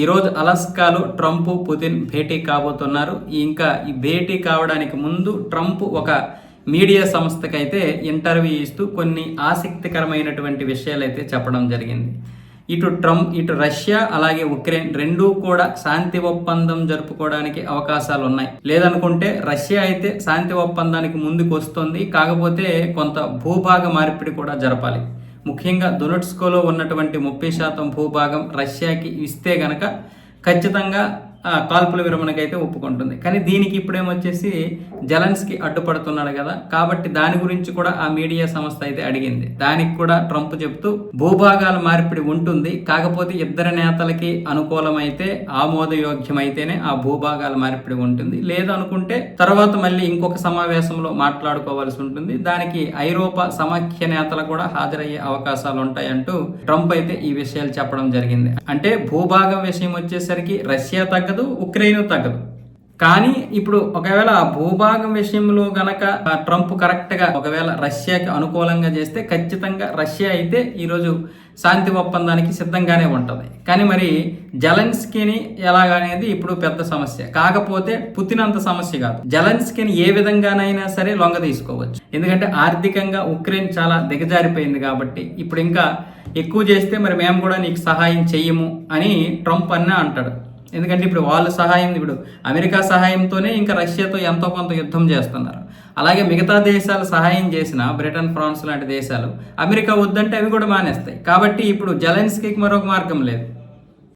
ఈరోజు అలస్కాలో Trump Putin భేటీ కాబోతున్నారు. ఇంకా ఈ భేటీ కావడానికి ముందు ట్రంప్ ఒక మీడియా సంస్థకైతే ఇంటర్వ్యూ ఇస్తూ కొన్ని ఆసక్తికరమైనటువంటి విషయాలు అయితే చెప్పడం జరిగింది. ఇటు ట్రంప్ ఇటు రష్యా అలాగే ఉక్రెయిన్ రెండూ కూడా శాంతి ఒప్పందం జరుపుకోవడానికి అవకాశాలు ఉన్నాయి లేదనుకుంటే రష్యా అయితే శాంతి ఒప్పందానికి ముందుకు వస్తుంది కాకపోతే కొంత భూభాగ మార్పిడి కూడా జరపాలి. ముఖ్యంగా దొనట్స్కోలో ఉన్నటువంటి ముప్పై శాతం భూభాగం రష్యాకి ఇస్తే గనక ఖచ్చితంగా కాల్పుల విరమణకైతే ఒప్పుకుంటుంది. కానీ దీనికి ఇప్పుడేమొచ్చేసి జలన్స్కి అడ్డుపడుతున్నాడు కదా. కాబట్టి దాని గురించి కూడా ఆ మీడియా సంస్థ అయితే అడిగింది. దానికి కూడా ట్రంప్ చెప్తూ భూభాగాల మార్పిడి ఉంటుంది. కాకపోతే ఇద్దరు నేతలకి అనుకూలమైతే ఆమోదయోగ్యమైతేనే ఆ భూభాగాల మార్పిడి ఉంటుంది. లేదనుకుంటే తర్వాత మళ్ళీ ఇంకొక సమావేశంలో మాట్లాడుకోవాల్సి ఉంటుంది. దానికి ఐరోపా సమాఖ్య నేతలు కూడా హాజరయ్యే అవకాశాలు ఉంటాయంటూ ట్రంప్ అయితే ఈ విషయాలు చెప్పడం జరిగింది. అంటే భూభాగం విషయం వచ్చేసరికి రష్యా తగ్గదు. ఉక్రెయిన్ తగ్గదు. కానీ ఇప్పుడు ఒకవేళ ఆ భూభాగం విషయంలో గనక ట్రంప్ కరెక్ట్గా ఒకవేళ రష్యాకి అనుకూలంగా చేస్తే ఖచ్చితంగా రష్యా అయితే ఈరోజు శాంతి ఒప్పందానికి సిద్ధంగానే ఉంటుంది. కానీ మరి జలన్స్కీని ఎలాగనేది ఇప్పుడు పెద్ద సమస్య. కాకపోతే పుతిన్ అంత సమస్య కాదు. జలన్స్కీని ఏ విధంగానైనా సరే లొంగ తీసుకోవచ్చు. ఎందుకంటే ఆర్థికంగా ఉక్రెయిన్ చాలా దిగజారిపోయింది కాబట్టి ఇప్పుడు ఇంకా ఎక్కువ చేస్తే మరి మేము కూడా నీకు సహాయం చెయ్యము అని ట్రంప్ అన్న అంటాడు. ఎందుకంటే ఇప్పుడు వాళ్ళ సహాయం ఇప్పుడు అమెరికా సహాయంతోనే ఇంకా రష్యాతో ఎంతో కొంత యుద్ధం చేస్తున్నారు. అలాగే మిగతా దేశాలు సహాయం చేసిన బ్రిటన్ ఫ్రాన్స్ లాంటి దేశాలు అమెరికా వద్దంటే అవి కూడా మానేస్తాయి. కాబట్టి ఇప్పుడు జలెన్స్కీకి మరొక మార్గం లేదు.